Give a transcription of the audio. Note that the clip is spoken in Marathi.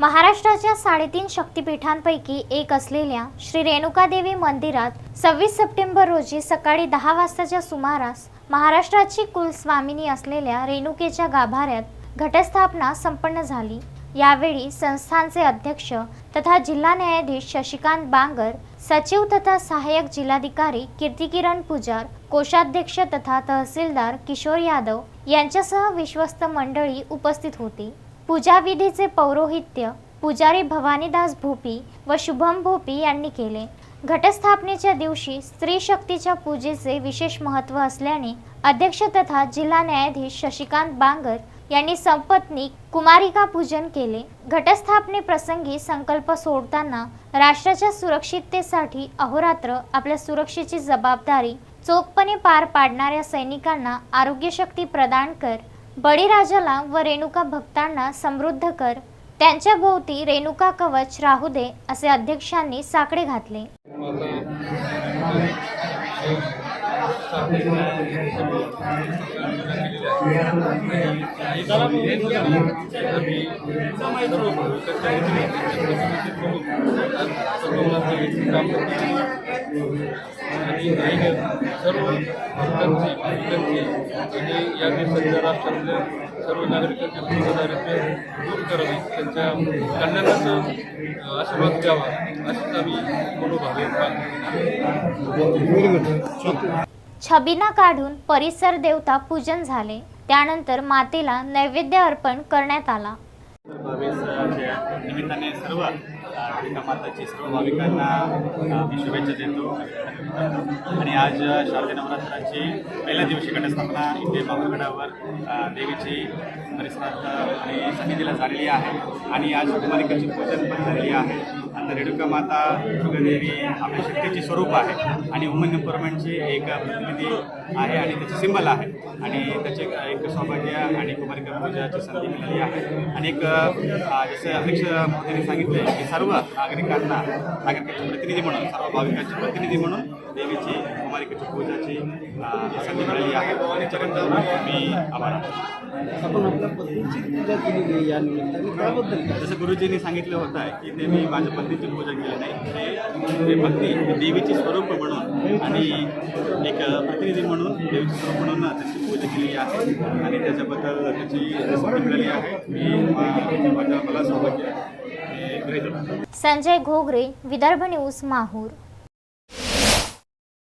महाराष्ट्राच्या साडेतीन शक्तिपीठांपैकी एक असलेल्या श्री रेणुकादेवी मंदिरात सव्वीस सप्टेंबर रोजी सकाळी दहा वाजताच्या सुमारास महाराष्ट्राची कुलस्वामिनी असलेल्या रेणुकेच्या गाभाऱ्यात घटस्थापना संपन्न झाली. यावेळी संस्थानचे अध्यक्ष तथा जिल्हा न्यायाधीश शशिकांत बांगर सचिव तथा सहाय्यक जिल्हाधिकारी कीर्तिकिरण पुजार कोषाध्यक्ष तथा तहसीलदार किशोर यादव यांच्यासह विश्वस्त मंडळी उपस्थित होती. पूजाविधीचे पौरोहित्य पुजारी भवानीदास भोपी व शुभम भोपी यांनी केले. घटस्थापनेच्या दिवशी स्त्री शक्तीच्या पूजेचे विशेष महत्त्व असल्याने अध्यक्ष तथा जिल्हा न्यायाधीश शशिकांत बांगर यांनी संपत्नी कुमारिका पूजन केले. घटस्थापने प्रसंगी संकल्प सोडताना राष्ट्राच्या सुरक्षिततेसाठी अहोरात्र आपल्या सुरक्षेची जबाबदारी चोखपणे पार पाडणाऱ्या सैनिकांना आरोग्यशक्ती प्रदान कर बळीराजाला व रेणुका भक्तांना समृद्ध कर. त्यांच्या भोवती रेणुका कवच राहू दे असे अध्यक्षांनी साकडे घातले. सर्व भक्तांची भक्तांची आणि या राष्ट्रातल्या सर्व दूर करावे त्यांच्या कल्याणाचा आशीर्वाद द्यावा अशीच आम्ही मनोभावे छबिना काढून परिसर देवता पूजन झाले. त्यानंतर मातेला नैवेद्य अर्पण करण्यात आला. निमित्ताने सर्व माताची सर्व भाविकांना मी शुभेच्छा देतो. आणि आज शारदीय नवरात्राची पहिल्या दिवशी घटस्थापना इथे बाबरगडावर देवीची परिसरात आणि सन्निधीला झालेली आहे. आणि आज कुमारिकाची पूजन पण झालेली आहे. आता रेणुका माता दुर्गादेवी आपल्या शक्तीचे स्वरूप आहे आणि वुमन एम्पॉवरमेंटची एक प्रतिनिधी आहे आणि त्याचे सिंबल आहे. आणि त्याचे एक सौभाग्य आणि कुमारिका पूजाची संधी मिळाली आहे. आणि एक अ, जसं अध्यक्ष महोदयांनी सांगितले की सर्व नागरिकांना नागरिकांचे प्रतिनिधी म्हणून सर्व भाविकांचे प्रतिनिधी म्हणून देवीची कुमारिकेची पूजाची संधी मिळाली आहे त्याच्याबद्दल मी आभार मानतो. आपण आपल्या पत्नीची पूजा केलेली आहे या निमित्ताने त्याबद्दल? जसं गुरुजींनी सांगितलं होतं की ते मी माझ्या पत्नीची पूजा केली नाही ते पत्नी ही देवीची स्वरूप म्हणून आणि एक प्रतिनिधी म्हणून देवीचे स्वरूप म्हणून त्याची पूजा केलेली आहे आणि त्याच्याबद्दल त्याची संधी मिळाली आहे मी माझ्या मला सौभाग्य आहे. हे. संजय घोगरे विदर्भ न्यूज माहूर